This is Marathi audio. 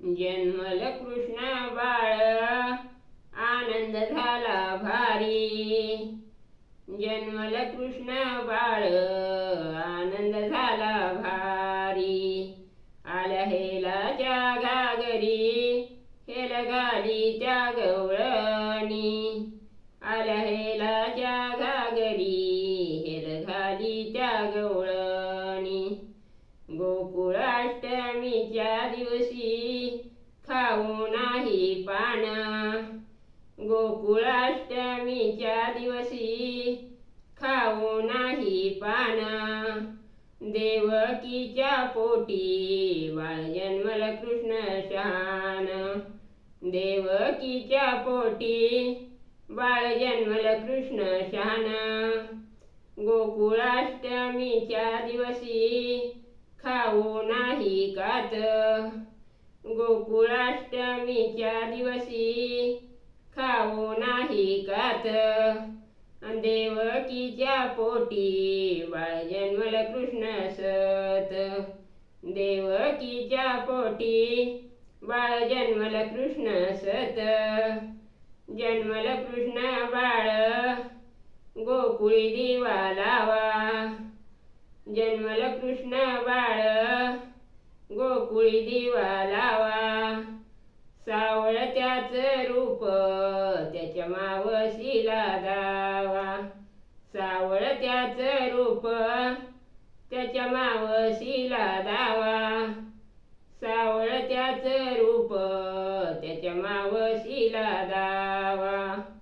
जन्मल कृष्ण बाळ आनंद झाला भारी जन्मल कृष्ण बाळ आनंद झाला भारी आल्या हेलाच्या घागरी हेल गाली त्या गवळणी आल्या हेलाच्या घागरी हेल घाली त्या गवळ गोकुळाष्टमीच्या दिवशी खाऊ नाही पान. गोकुळाष्टमीच्या दिवशी खाऊ नाही पान. देवकीच्या पोटी बाळ जन्मल कृष्ण शान देवकीच्या पोटी बाळ जन्मल कृष्ण शान गोकुळाष्टमीच्या दिवशी खाऊ नाही कात गोकुळाष्टमीच्या दिवशी खाऊ नाही कात देवकीच्या पोटी बाळ जन्मल कृष्ण सत. देवकीच्या पोटी बाळ जन्मल कृष्ण सत. जन्मल कृष्ण बाळ गोकुळी दिवा लावा. जन्मल कृष्ण बाळ गोकुळी दिवा लावा. सावळ त्याच रूप त्याच्या मावशीला दावा. सावळ त्याच रूप त्याच्या मावशीला दावा. सावळ त्याच रूप त्याच्या मावशीला दावा.